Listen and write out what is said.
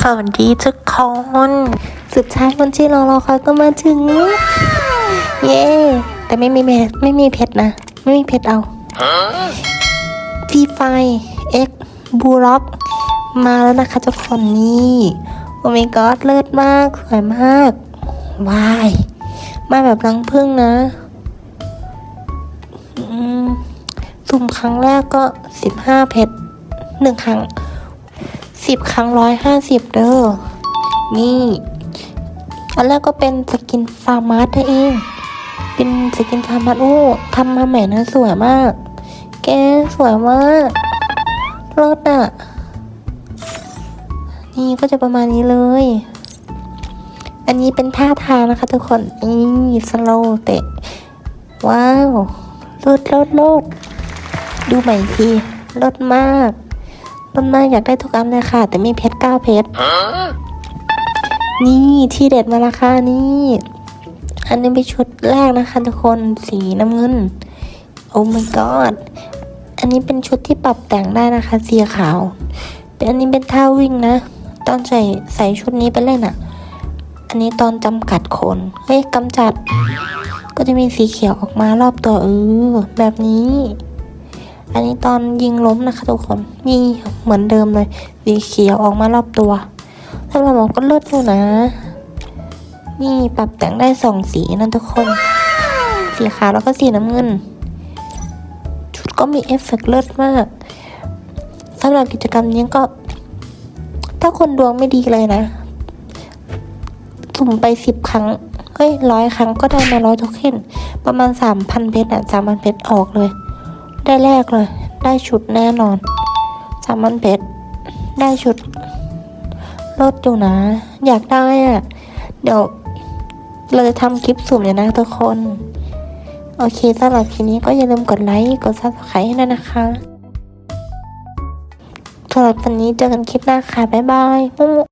สวัสดีทุกคนสุดท้ายคนที่รอรอคอยก็มาถึง เย้ แต่ไม่มีเพชรไม่มีเพชรนะ ไม่มีเพชรเอาฟีไฟเอ็กบูล็อกมาแล้วนะคะทุกคนนี่โอ้ my god เลิศมาก สวยมาก วาย มาแบบรังพึ่งนะสุ่มครั้งแรกก็สิบห้าเพชรหนึ่งครั้ง สิบครั้งร้อยห้าสิบเด้อ นี่อันแรกก็เป็นสกินฟาร์มาร์เอง เป็นสกินฟาร์มาร์โอ้ทำมาใหม่นะสวยมาก แกสวยมากรถอะนี่ก็จะประมาณนี้เลย อันนี้เป็นท่าทางนะคะทุกคน นี่สโลเตะ ว้าวรถรถรถดูใหม่อีกทีรถมาก ต้นไม้อยากได้ทุกอันเลยค่ะ แต่มีเพชรเก้าเพชรนี่ที่เด็ดมาราคานี่อันนี้เป็นชุดแรกนะคะทุกคนสีน้ำเงิน โอ้ my god อันนี้เป็นชุดที่ปรับแต่งได้นะคะสีขาว เป็นอันนี้เป็นท่าวิ่งนะ ตอนใส่ใส่ชุดนี้ไปเล่นอะ่ะ อันนี้ตอนจำกัดคนเฮ้ยกำจัด ก็จะมีสีเขียวออกมารอบตัวเออแบบนี้ อันนี้ตอนยิงล้มนะคะทุกคนมีเหมือนเดิมเลยสีเขียวออกมารอบตัวถ้าเราบอกก็เลิศอยู่นะ นี่ปรับแต่งได้สองสีนะทุกคน สีขาวแล้วก็สีน้ำเงิน ชุดก็มีเอฟเฟกต์เลิศมากสำหรับกิจกรรมนี้ก็ ถ้าคนดวงไม่ดีเลยนะ สุ่มไปสิบครั้งเฮ้ยร้อยครั้งก็ได้มาร้อยโทเค็นประมาณสามพันเพชรอะสามพันเพชรออกเลย ได้แรกเลย ได้ชุดแน่นอนสามพันเพชรได้ชุดลดอยู่นะ อยากได้อะ่ะ เดี๋ยวเราจะทำคลิปสุ่มเลยนะทุกคน โอเคสำหรับคลิปนี้ก็อย่าลืมกดไลค์ กดซับสไครต์ให้ด้วยนะคะสำหรับวันนี้เจอกันคลิปหน้าค่ะ บ๊ายบาย